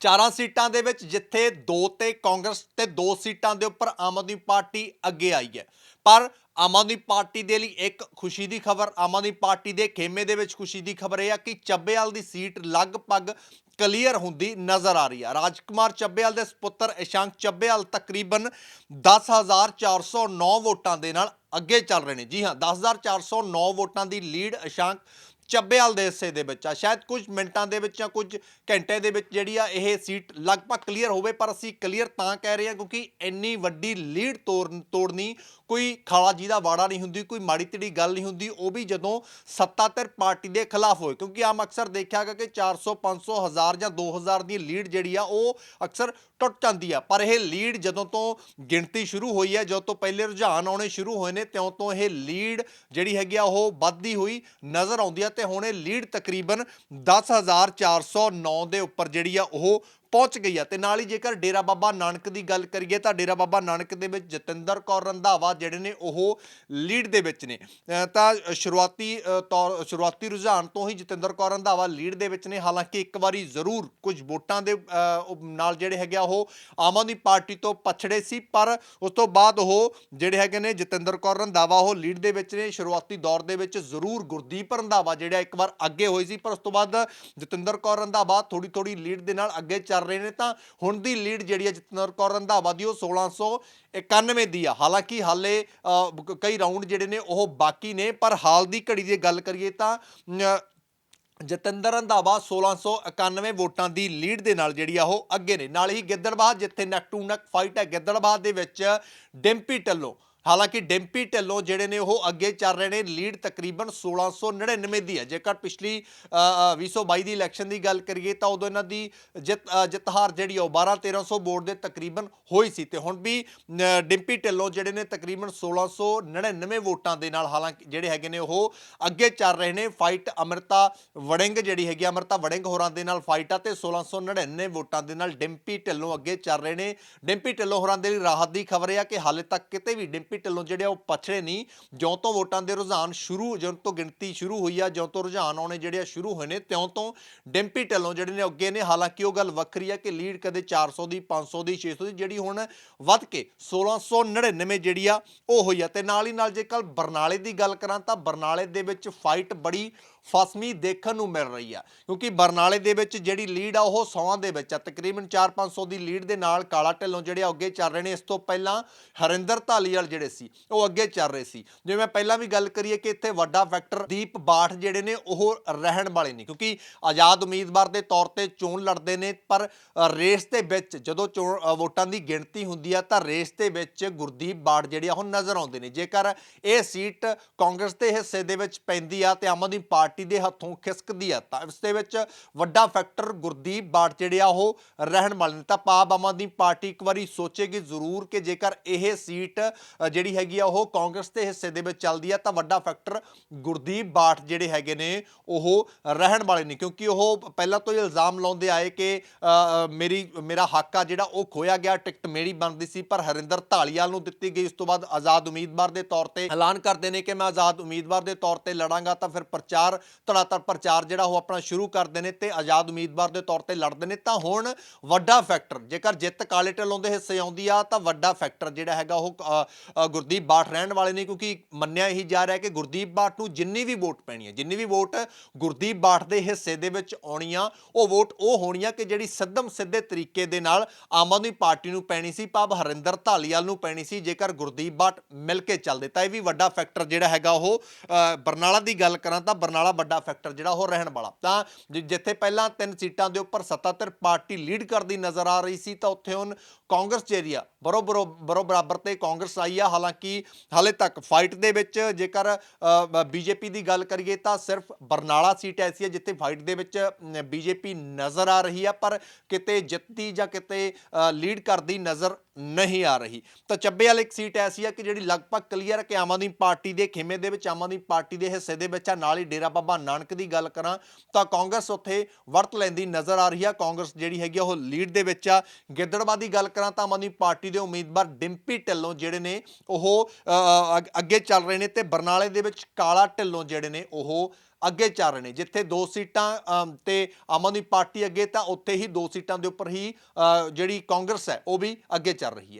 ਚਾਰਾਂ ਸੀਟਾਂ ਦੇ ਵਿੱਚ ਜਿੱਥੇ ਦੋ ਤੇ ਕਾਂਗਰਸ ਤੇ ਦੋ ਸੀਟਾਂ ਦੇ ਉੱਪਰ ਆਮ ਆਦਮੀ ਪਾਰਟੀ ਅੱਗੇ ਆਈ ਹੈ। ਪਰ ਆਮ ਆਦਮੀ ਪਾਰਟੀ ਦੇ ਲਈ ਇੱਕ ਖੁਸ਼ੀ ਦੀ ਖਬਰ, ਆਮ ਆਦਮੀ ਪਾਰਟੀ ਦੇ ਖੇਮੇ ਦੇ ਵਿੱਚ ਖੁਸ਼ੀ ਦੀ ਖਬਰ ਇਹ ਆ ਕਿ ਚੱਬੇਵਾਲ ਦੀ ਸੀਟ ਲਗਭਗ ਕਲੀਅਰ ਹੁੰਦੀ ਨਜ਼ਰ ਆ ਰਹੀ ਹੈ ਰਾਜਕੁਮਾਰ ਚੱਬੇਵਾਲ ਦੇ ਸੁਪੁੱਤਰ ਇਸ਼ਾਂਕ ਚੱਬੇਵਾਲ ਤਕਰੀਬਨ 10409 ਵੋਟਾਂ ਦੇ ਨਾਲ ਅੱਗੇ ਚੱਲ ਰਹੇ ਨੇ। ਜੀ ਹਾਂ 10409 ਵੋਟਾਂ ਦੀ ਲੀਡ ਇਸ਼ਾਂਕ ਚੱਬੇਵਾਲ ਦੇ ਹਿੱਸੇ ਦੇ ਵਿੱਚ ਆ। ਸ਼ਾਇਦ ਕੁਝ ਮਿੰਟਾਂ ਦੇ ਵਿੱਚ ਜਾਂ ਕੁਝ ਘੰਟੇ ਦੇ ਵਿੱਚ ਜਿਹੜੀ ਆ ਇਹ ਸੀਟ ਲਗਭਗ ਕਲੀਅਰ ਹੋਵੇ, ਪਰ ਅਸੀਂ ਕਲੀਅਰ ਤਾਂ ਕਹਿ ਰਹੇ ਹਾਂ ਕਿਉਂਕਿ ਇੰਨੀ ਵੱਡੀ ਲੀਡ ਤੋੜ ਤੋੜਨੀ ਕੋਈ ਖਾਲਾ ਜੀ ਦਾ ਵਾੜਾ ਨਹੀਂ ਹੁੰਦੀ, ਕੋਈ ਮਾੜੀ ਤੇੜੀ ਗੱਲ ਨਹੀਂ ਹੁੰਦੀ, ਉਹ ਵੀ ਜਦੋਂ ਸੱਤਾ ਧਿਰ ਪਾਰਟੀ ਦੇ ਖਿਲਾਫ ਹੋਏ। ਕਿਉਂਕਿ ਆਮ ਅਕਸਰ ਦੇਖਿਆ ਗਿਆ ਕਿ 400 500 ਹਜ਼ਾਰ ਜਾਂ 2000 ਦੀ ਲੀਡ ਜਿਹੜੀ ਆ, ਉਹ ਅਕਸਰ ਟੁੱਟ ਜਾਂਦੀ ਆ। ਪਰ ਇਹ ਲੀਡ ਜਦੋਂ ਤੋਂ ਗਿਣਤੀ ਸ਼ੁਰੂ ਹੋਈ ਹੈ, ਜਦੋਂ ਤੋਂ ਪਹਿਲੇ ਰੁਝਾਨ ਆਉਣੇ ਸ਼ੁਰੂ ਹੋਏ ਨੇ, ਤਿਉਂ ਤੋਂ ਇਹ ਲੀਡ ਜਿਹੜੀ ਹੈਗੀ ਆ, ਉਹ ਵੱਧਦੀ ਹੋਈ ਨਜ਼ਰ ਆਉਂਦੀ ਆ। ਤੇ ਹੁਣ ਇਹ ਲੀਡ ਤਕਰੀਬਨ 10409 ਦੇ ਉੱਪਰ ਜਿਹੜੀ ਆ ਉਹ ਪਹੁੰਚ ਗਈ ਆ। ਤੇ ਨਾਲ ਹੀ ਜੇਕਰ ਡੇਰਾ ਬਾਬਾ ਨਾਨਕ ਦੀ ਗੱਲ ਕਰੀਏ ਤਾਂ ਡੇਰਾ ਬਾਬਾ ਨਾਨਕ ਦੇ ਵਿੱਚ ਜਤਿੰਦਰ ਕੌਰ ਰੰਧਾਵਾ ਜਿਹੜੇ ਨੇ ਉਹ ਲੀਡ ਦੇ ਵਿੱਚ ਨੇ। ਤਾਂ ਸ਼ੁਰੂਆਤੀ ਤੌਰ, ਸ਼ੁਰੂਆਤੀ ਰੁਝਾਨ ਤੋਂ ਹੀ ਜਤਿੰਦਰ ਕੌਰ ਰੰਧਾਵਾ ਲੀਡ ਦੇ ਵਿੱਚ ਨੇ। ਹਾਲਾਂਕਿ ਇੱਕ ਵਾਰੀ ਜ਼ਰੂਰ ਕੁਝ ਵੋਟਾਂ ਦੇ ਨਾਲ ਜਿਹੜੇ ਹੈਗੇ ਆ ਉਹ ਆਮ ਆਦਮੀ ਪਾਰਟੀ ਤੋਂ ਪਛੜੇ ਸੀ, ਪਰ ਉਸ ਤੋਂ ਬਾਅਦ ਉਹ ਜਿਹੜੇ ਹੈਗੇ ਨੇ ਜਤਿੰਦਰ ਕੌਰ ਰੰਧਾਵਾ ਉਹ ਲੀਡ ਦੇ ਵਿੱਚ ਨੇ। ਸ਼ੁਰੂਆਤੀ ਦੌਰ ਦੇ ਵਿੱਚ ਜ਼ਰੂਰ ਗੁਰਦੀਪ ਰੰਧਾਵਾ ਜਿਹੜਾ ਇੱਕ ਵਾਰ ਅੱਗੇ ਹੋਈ ਸੀ, ਪਰ ਉਸ ਤੋਂ ਬਾਅਦ ਜਤਿੰਦਰ ਕੌਰ ਰੰਧਾਵਾ ਥੋੜੀ ਥੋੜੀ ਲੀਡ ਦੇ ਨਾਲ ਅੱਗੇ ਚੱਲ ਰਹੇ ਨੇ ਤਾਂ ਹੁਣ ਦੀ ਲੀਡ ਜਿਹੜੀ ਹੈ ਜਤਿੰਦਰ ਕੌਰ ਰੰਧਾਵਾ ਦੀ, ਉਹ 1691 ਦੀ ਆ। ਹਾਲਾਂਕਿ ਹਾਲੇ ਕਈ ਰਾਊਂਡ ਜਿਹੜੇ ਨੇ ਉਹ ਬਾਕੀ ਨੇ, ਪਰ ਹਾਲ ਦੀ ਘੜੀ ਦੀ ਗੱਲ ਕਰੀਏ ਤਾਂ ਜਤਿੰਦਰ ਰੰਧਾਵਾ 1691 ਵੋਟਾਂ ਦੀ ਲੀਡ ਦੇ ਨਾਲ ਜਿਹੜੀ ਆ ਉਹ ਅੱਗੇ ਨੇ। ਨਾਲ ਹੀ ਗਿੱਦੜਬਾਹ, ਜਿੱਥੇ ਨੈਕ ਟੂ ਨੈਕ ਫਾਈਟ ਹੈ ਗਿੱਦੜਬਾਹ ਦੇ ਵਿੱਚ, ਡਿੰਪੀ ਢੱਲੋਂ। ਹਾਲਾਂਕਿ ਡਿੰਪੀ ਢਿੱਲੋਂ ਜਿਹੜੇ ਨੇ ਉਹ ਅੱਗੇ ਚੱਲ ਰਹੇ ਨੇ ਲੀਡ ਤਕਰੀਬਨ 1699 ਦੀ ਹੈ। ਜੇਕਰ ਪਿਛਲੀ ਅ, ਅ, 2022 ਦੀ ਇਲੈਕਸ਼ਨ ਦੀ ਗੱਲ ਕਰੀਏ ਤਾਂ ਉਦੋਂ ਇਹਨਾਂ ਦੀ ਜਿੱਤ ਅ, ਜਿੱਤ ਹਾਰ ਜਿਹੜੀ ਆ ਉਹ 12 1300 ਵੋਟ ਦੇ ਤਕਰੀਬਨ ਹੋਈ ਸੀ ਤੇ ਹੁਣ ਵੀ ਡਿੰਪੀ ਢਿੱਲੋਂ ਜਿਹੜੇ ਨੇ ਤਕਰੀਬਨ 1699 ਵੋਟਾਂ ਦੇ ਨਾਲ ਹਾਲਾਂਕਿ ਜਿਹੜੇ ਹੈਗੇ ਨੇ ਉਹ ਅੱਗੇ ਚੱਲ ਰਹੇ ਨੇ। ਫਾਈਟ ਅਮਰਤਾ ਵੜਿੰਗ ਜਿਹੜੀ ਹੈਗੀ ਆ, ਅਮਰਤਾ ਵੜਿੰਗ ਹੋਰਾਂ ਦੇ ਨਾਲ ਫਾਈਟ ਆ ਤੇ 1699 ਵੋਟਾਂ ਦੇ ਨਾਲ ਡਿੰਪੀ ਢਿੱਲੋਂ ਅੱਗੇ ਚੱਲ ਰਹੇ ਨੇ। ਡਿੰਪੀ ਢਿੱਲੋਂ ਹੋਰਾਂ ਦੇ ਲਈ ਰਾਹਤ ਦੀ ਖਬਰ ਇਹ ਆ ਕਿ ਹਾਲੇ ਤੱਕ ਕਿਤੇ ਵੀ ਡਿੰਪੀ ਢਿੱਲੋਂ ਜਿਹੜੇ ਉਹ ਪਛੜੇ ਨਹੀਂ, ਜਿਉਂ ਤੋਂ ਵੋਟਾਂ ਦੇ ਰੁਝਾਨ ਸ਼ੁਰੂ, ਜਿਉਂ ਤੋਂ ਗਿਣਤੀ ਸ਼ੁਰੂ ਹੋਈ ਆ, ਜਿਉਂ ਤੋਂ ਰੁਝਾਨ ਆਉਣੇ ਜਿਹੜੇ ਆ ਸ਼ੁਰੂ ਹੋਏ ਨੇ, ਤਿਉਂ ਤੋਂ ਡਿੰਪੀ ਢਿੱਲੋਂ ਜਿਹੜੇ ਨੇ ਅੱਗੇ ਨੇ, ਹਾਲਾਂਕਿ ਉਹ ਗੱਲ ਵੱਖਰੀ ਆ ਕਿ ਲੀਡ ਕਦੇ 400 ਦੀ 500 ਦੀ 600 ਦੀ, ਜਿਹੜੀ ਹੁਣ ਵੱਧ ਕੇ 1699 ਜਿਹੜੀ ਆ ਉਹ ਹੋਈ ਆ। ਤੇ ਨਾਲ ਹੀ ਨਾਲ ਜੇਕਰ ਬਰਨਾਲੇ ਦੀ ਗੱਲ ਕਰਾਂ ਤਾਂ ਬਰਨਾਲੇ ਦੇ ਵਿੱਚ ਫਾਈਟ ਬੜੀ ਫਸਮੀ ਦੇਖਣ ਨੂੰ ਮਿਲ ਰਹੀ ਆ। ਕਿਉਂਕਿ ਬਰਨਾਲੇ ਦੇ ਵਿੱਚ ਜਿਹੜੀ ਲੀਡ ਆ, ਉਹ ਸੌਆਂ ਦੇ ਵਿੱਚ ਆ। ਤਕਰੀਬਨ 4-500 ਦੀ ਲੀਡ ਦੇ ਨਾਲ ਕਾਲਾ ਢਿੱਲੋਂ ਜਿਹੜੇ ਆ ਅੱਗੇ ਚੱਲ ਰਹੇ ਨੇ। ਇਸ ਤੋਂ ਪਹਿਲਾਂ ਹਰਿੰਦਰ ਧਾਲੀਵਾਲ ਜਿਹੜੇ ਸੀ, ਉਹ ਅੱਗੇ ਚੱਲ ਰਹੇ ਸੀ। ਜਿਵੇਂ ਪਹਿਲਾਂ ਵੀ ਗੱਲ ਕਰੀਏ ਕਿ ਇੱਥੇ ਵੱਡਾ ਫੈਕਟਰ ਦੀਪ ਬਾਠ ਜਿਹੜੇ ਨੇ, ਉਹ ਰਹਿਣ ਵਾਲੇ ਨੇ। ਕਿਉਂਕਿ ਆਜ਼ਾਦ ਉਮੀਦਵਾਰ ਦੇ ਤੌਰ ਤੇ ਚੋਣ ਲੜਦੇ ਨੇ, ਪਰ ਰੇਸ ਦੇ ਵਿੱਚ ਜਦੋਂ ਚੋਣ ਵੋਟਾਂ ਦੀ ਗਿਣਤੀ ਹੁੰਦੀ ਆ, ਤਾਂ ਰੇਸ ਦੇ ਵਿੱਚ ਗੁਰਦੀਪ ਬਾਠ ਜਿਹੜੇ ਆ, ਉਹ ਨਜ਼ਰ ਆਉਂਦੇ ਨੇ। ਜੇਕਰ ਇਹ ਸੀਟ ਕਾਂਗਰਸ ਦੇ ਹਿੱਸੇ ਦੇ ਵਿੱਚ ਪੈਂਦੀ ਆ, ਤੇ ਆਮ ਆਦਮੀ ਪਾਰਟੀ ਦੇ ਹੱਥੋਂ ਖਿਸਕਦੀ ਹੈ ਤਾਂ ਇਸ ਦੇ ਵਿੱਚ ਵੱਡਾ ਫੈਕਟਰ ਗੁਰਦੀਪ ਬਾਠ ਜਿਹੜੇ ਆ, ਉਹ ਰਹਿਣ ਵਾਲੇ ਨੇ। ਤਾਂ ਪਾਪ ਆਮ ਆਦਮੀ ਪਾਰਟੀ ਇੱਕ ਵਾਰੀ ਸੋਚੇਗੀ ਜ਼ਰੂਰ ਕਿ ਜੇਕਰ ਇਹ ਸੀਟ ਜਿਹੜੀ ਹੈਗੀ ਆ, ਉਹ ਕਾਂਗਰਸ ਦੇ ਹਿੱਸੇ ਦੇ ਵਿੱਚ ਚੱਲਦੀ ਆ, ਤਾਂ ਵੱਡਾ ਫੈਕਟਰ ਗੁਰਦੀਪ ਬਾਠ ਜਿਹੜੇ ਹੈਗੇ ਨੇ, ਉਹ ਰਹਿਣ ਵਾਲੇ ਨੇ। ਕਿਉਂਕਿ ਉਹ ਪਹਿਲਾਂ ਤੋਂ ਹੀ ਇਲਜ਼ਾਮ ਲਾਉਂਦੇ ਆਏ ਕਿ ਮੇਰੀ, ਮੇਰਾ ਹੱਕ ਆ ਜਿਹੜਾ ਉਹ ਖੋਇਆ ਗਿਆ, ਟਿਕਟ ਮੇਰੀ ਬਣਦੀ ਸੀ, ਪਰ ਹਰਿੰਦਰ ਢਾਲੀਵਾਲ ਨੂੰ ਦਿੱਤੀ ਗਈ। ਉਸ ਤੋਂ ਬਾਅਦ ਆਜ਼ਾਦ ਉਮੀਦਵਾਰ ਦੇ ਤੌਰ ਤੇ ਐਲਾਨ ਕਰਦੇ ਨੇ ਕਿ ਮੈਂ ਆਜ਼ਾਦ ਉਮੀਦਵਾਰ ਦੇ ਤੌਰ ਤੇ ਲੜਾਂਗਾ, ਤਾਂ ਫਿਰ ਪ੍ਰਚਾਰ ਧੜਾਧੜ ਪ੍ਰਚਾਰ ਜਿਹੜਾ ਉਹ ਆਪਣਾ ਸ਼ੁਰੂ ਕਰਦੇ ਨੇ ਤੇ ਆਜ਼ਾਦ ਉਮੀਦਵਾਰ ਦੇ ਤੌਰ ਤੇ ਲੜਦੇ ਨੇ, ਤਾਂ ਹੁਣ ਵੱਡਾ ਫੈਕਟਰ ਜੇਕਰ ਜਿੱਤ ਕਾਲੇ ਢਿੱਲੋਂ ਦੇ ਹਿੱਸੇ ਆਉਂਦੀ ਆ, ਤਾਂ ਵੱਡਾ ਫੈਕਟਰ ਜਿਹੜਾ ਹੈਗਾ ਉਹ ਗੁਰਦੀਪ ਬਾਠ ਰਹਿਣ ਵਾਲੇ ਨੇ, ਕਿਉਂਕਿ ਮੰਨਿਆ ਹੀ ਜਾ ਰਿਹਾ ਕਿ ਗੁਰਦੀਪ ਬਾਠ ਨੂੰ ਜਿੰਨੀ ਵੀ ਵੋਟ ਪੈਣੀ ਹੈ, ਜਿੰਨੀ ਵੀ ਵੋਟ ਗੁਰਦੀਪ ਬਾਠ ਦੇ ਹਿੱਸੇ ਦੇ ਵਿੱਚ ਆਉਣੀ ਆ ਉਹ ਵੋਟ ਉਹ ਹੋਣੀ ਆ ਕਿ ਜਿਹੜੀ ਸਿੱਧਮ ਸਿੱਧੇ ਤਰੀਕੇ ਦੇ ਨਾਲ ਆਮ ਆਦਮੀ ਪਾਰਟੀ ਨੂੰ ਪੈਣੀ ਸੀ, ਭਾਵ ਹਰਿੰਦਰ ਧਾਲੀਵਾਲ ਨੂੰ ਪੈਣੀ ਸੀ, ਜੇਕਰ ਗੁਰਦੀਪ ਬਾਠ ਮਿਲ ਕੇ ਚੱਲਦੇ, ਤਾਂ ਇਹ ਵੀ ਵੱਡਾ ਫੈਕਟਰ ਜਿਹੜਾ ਹੈਗਾ ਉਹ ਬਰਨਾਲਾ ਦੀ ਗੱਲ ਕਰਾਂ ਤਾਂ ਬਰਨਾਲਾ ਵੱਡਾ ਫੈਕਟਰ ਜਿਹੜਾ ਉਹ ਰਹਿਣ ਵਾਲਾ। ਤਾਂ ਜਿੱਥੇ ਪਹਿਲਾਂ ਤਿੰਨ ਸੀਟਾਂ ਦੇ ਉੱਪਰ ਸੱਤਾਧਰ ਪਾਰਟੀ ਲੀਡ ਕਰਦੀ ਨਜ਼ਰ ਆ ਰਹੀ ਸੀ, ਤਾਂ ਉੱਥੇ ਹੁਣ ਕਾਂਗਰਸ ਜਿਹੜੀ ਆ ਬਰੋ ਬਰੋ ਬਰੋ ਬਰਾਬਰ ਤੇ ਕਾਂਗਰਸ ਆਈ ਆ। ਹਾਲਾਂਕਿ ਹਾਲੇ ਤੱਕ ਫਾਈਟ ਦੇ ਵਿੱਚ ਜੇਕਰ ਬੀਜੇਪੀ ਦੀ ਗੱਲ ਕਰੀਏ ਤਾਂ ਸਿਰਫ ਬਰਨਾਲਾ ਸੀਟ ਐਸੀ ਹੈ ਜਿੱਥੇ ਫਾਈਟ ਦੇ ਵਿੱਚ ਬੀਜੇਪੀ ਨਜ਼ਰ ਆ ਰਹੀ ਆ, ਪਰ ਕਿਤੇ ਜਿੱਤਦੀ ਜਾਂ ਕਿਤੇ ਲੀਡ ਕਰਦੀ ਨਜ਼ਰ ਨਹੀਂ ਆ ਰਹੀ। ਤਾਂ ਚੱਬੇ ਵਾਲੀ ਇੱਕ ਸੀਟ ਐਸੀ ਆ ਕਿ ਜਿਹੜੀ ਲਗਭਗ ਕਲੀਅਰ ਹੈ ਕਿ ਆਮ ਆਦਮੀ ਪਾਰਟੀ ਦੇ ਖੇਮੇ ਦੇ ਵਿੱਚ ਆਮ ਆਦਮੀ ਪਾਰਟੀ ਦੇ ਹਿੱਸੇ ਦੇ ਵਿੱਚ ਆ ਨਾਲ ਹੀ ਡੇਰਾ ਬਾਬਾ ਨਾਨਕ ਦੀ ਗੱਲ ਕਰਾਂ ਤਾਂ ਕਾਂਗਰਸ ਉੱਥੇ ਵਰਤ ਲੈਂਦੀ ਨਜ਼ਰ ਆ ਰਹੀ ਆ। ਕਾਂਗਰਸ ਜਿਹੜੀ ਹੈਗੀ ਆ ਉਹ ਲੀਡ ਦੇ ਵਿੱਚ ਆ। ਗਿੱਦੜਵਾ ਦੀ ਗੱਲ ਕਰਾਂ ਤਾਂ ਆਮ ਆਦਮੀ ਪਾਰਟੀ ਦੇ ਉਮੀਦਵਾਰ ਡਿੰਪੀ ਢਿੱਲੋਂ ਜਿਹੜੇ ਨੇ ਉਹ ਅੱਗੇ ਚੱਲ ਰਹੇ ਨੇ ਤੇ ਬਰਨਾਲੇ ਦੇ ਵਿੱਚ ਕਾਲਾ ਢਿੱਲੋਂ ਜਿਹੜੇ ਨੇ ਉਹ ਅੱਗੇ ਚੱਲ ਰਹੇ ਨੇ। ਜਿੱਥੇ ਦੋ ਸੀਟਾਂ ਅਮ, ਤੇ ਆਮ ਆਦਮੀ ਪਾਰਟੀ ਅੱਗੇ ਤਾਂ ਉੱਥੇ ਹੀ ਦੋ ਸੀਟਾਂ ਦੇ ਉੱਪਰ ਹੀ ਜਿਹੜੀ ਕਾਂਗਰਸ ਹੈ ਉਹ ਵੀ ਅੱਗੇ ਚੱਲ ਰਹੀ ਹੈ